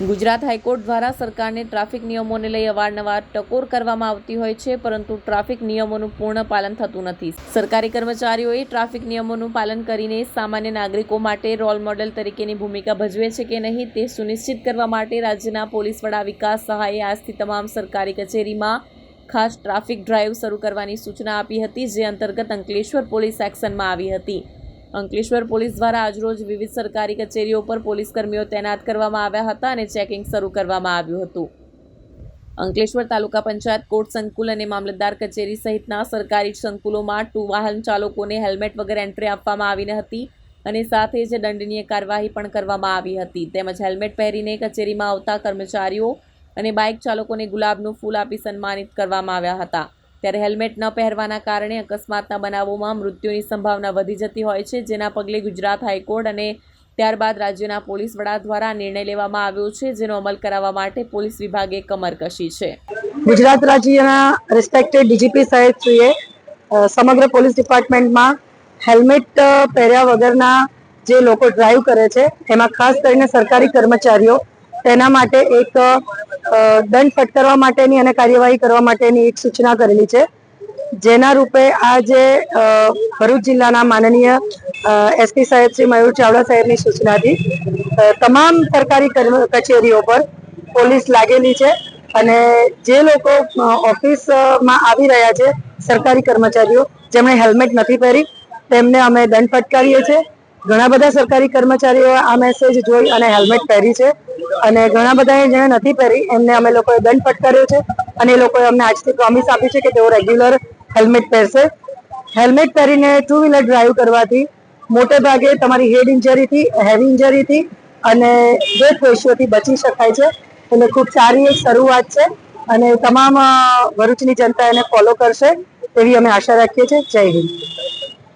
Gujarat high court દ્વારા સરકારને traffic નિયમોને લઈ અવારનવાર ટકોર કરવામાં આવતી હોય છે, પરંતુ ટ્રાફિક નિયમોનું પૂર્ણ પાલન થતું નથી. સરકારી કર્મચારીઓએ ટ્રાફિક નિયમોનું પાલન કરીને સામાન્ય નાગરિકો માટે રોલ મોડેલ તરીકેની ભૂમિકા ભજવે છે કે નહીં તે સુનિશ્ચિત કરવા માટે રાજ્યના પોલીસ વડા વિકાસ સહાયે આજથી તમામ સરકારી કચેરીમાં ખાસ ટ્રાફિક ડ્રાઈવ શરૂ કરવાની સૂચના આપી હતી, જે અંતર્ગત અંકલેશ્વર પોલીસ એક્શનમાં આવી હતી. અંકલેશ્વર પોલીસ દ્વારા આજરોજ વિવિધ સરકારી કચેરીઓ પર પોલીસ કર્મીઓ તૈનાત કરવામાં આવ્યા હતા અને ચેકિંગ શરૂ કરવામાં આવ્યું હતું. અંકલેશ્વર તાલુકા પંચાયત કોર્ટ સંકુલ અને મામલતદાર કચેરી સહિતના સરકારી સંકુલોમાં ટુ વાહન ચાલકોને હેલ્મેટ વગર એન્ટ્રી આપવામાં આવી હતી અને સાથે જ દંડનીય કાર્યવાહી પણ કરવામાં આવી હતી. તેમજ હેલ્મેટ પહેરીને કચેરીમાં આવતા કર્મચારીઓ અને બાઇક ચાલકોને ગુલાબનું ફૂલ આપી સન્માનિત કરવામાં આવ્યા હતા. ત્યારે હેલ્મેટ ન પહેરવાના કારણે અકસ્માતના બનાવોમાં મૃત્યુની સંભાવના વધી જતી હોય છે, જેના પગલે ગુજરાત હાઈકોર્ટ અને ત્યારબાદ રાજ્યના પોલીસ વડા દ્વારા નિર્ણય લેવામાં આવ્યો છે, જેનો અમલ કરાવવા માટે પોલીસ વિભાગે કમર કશી છે. ગુજરાત રાજ્યના રિસ્પેક્ટેડ ડીજીપી સાહેબશ્રીએ સમગ્ર પોલીસ ડિપાર્ટમેન્ટમાં હેલ્મેટ પહેર્યા વગરના જે લોકો ડ્રાઈવ કરે છે, એમાં ખાસ કરીને સરકારી કર્મચારીઓ તેના માટે એક દંડ ફટકારવા માટેની અને કાર્યવાહી કરવા માટેની એક સૂચના કરેલી છે. જેના રૂપે આ જે ભરૂચ જિલ્લાના માનનીય એસપી સાહેબ શ્રી મયુર ચાવડા સાહેબની સૂચનાથી તમામ સરકારી કચેરીઓ પર પોલીસ લાગેલી છે અને જે લોકો ઓફિસમાં આવી રહ્યા છે, સરકારી કર્મચારીઓ, જેમણે હેલ્મેટ નથી પહેરી, તેમને અમે દંડ ફટકારીએ છીએ. ઘણા બધા સરકારી કર્મચારીઓ આ મેસેજ જોઈ અને હેલ્મેટ પહેરી છે. અને ઘણા બધાએ જેણે નથી પહેરી, એમને અમે લોકોએ દંડ ફટકાર્યો છે. અને એ લોકોએ અમને આજથી પ્રોમિસ આપી છે કે તેઓ રેગ્યુલર હેલ્મેટ પહેરશે. હેલ્મેટ પહેરીને ટુ વ્હીલર ડ્રાઈવ કરવાથી મોટે ભાગે તમારી હેડ ઇન્જરીથી હેવી ઇન્જરીથી અને ડેથ રેશિયોથી બચી શકાય છે. એટલે ખૂબ સારી એક શરૂઆત છે અને તમામ ભરૂચની જનતા એને ફોલો કરશે તેવી અમે આશા રાખીએ છીએ. જય હિન્દ.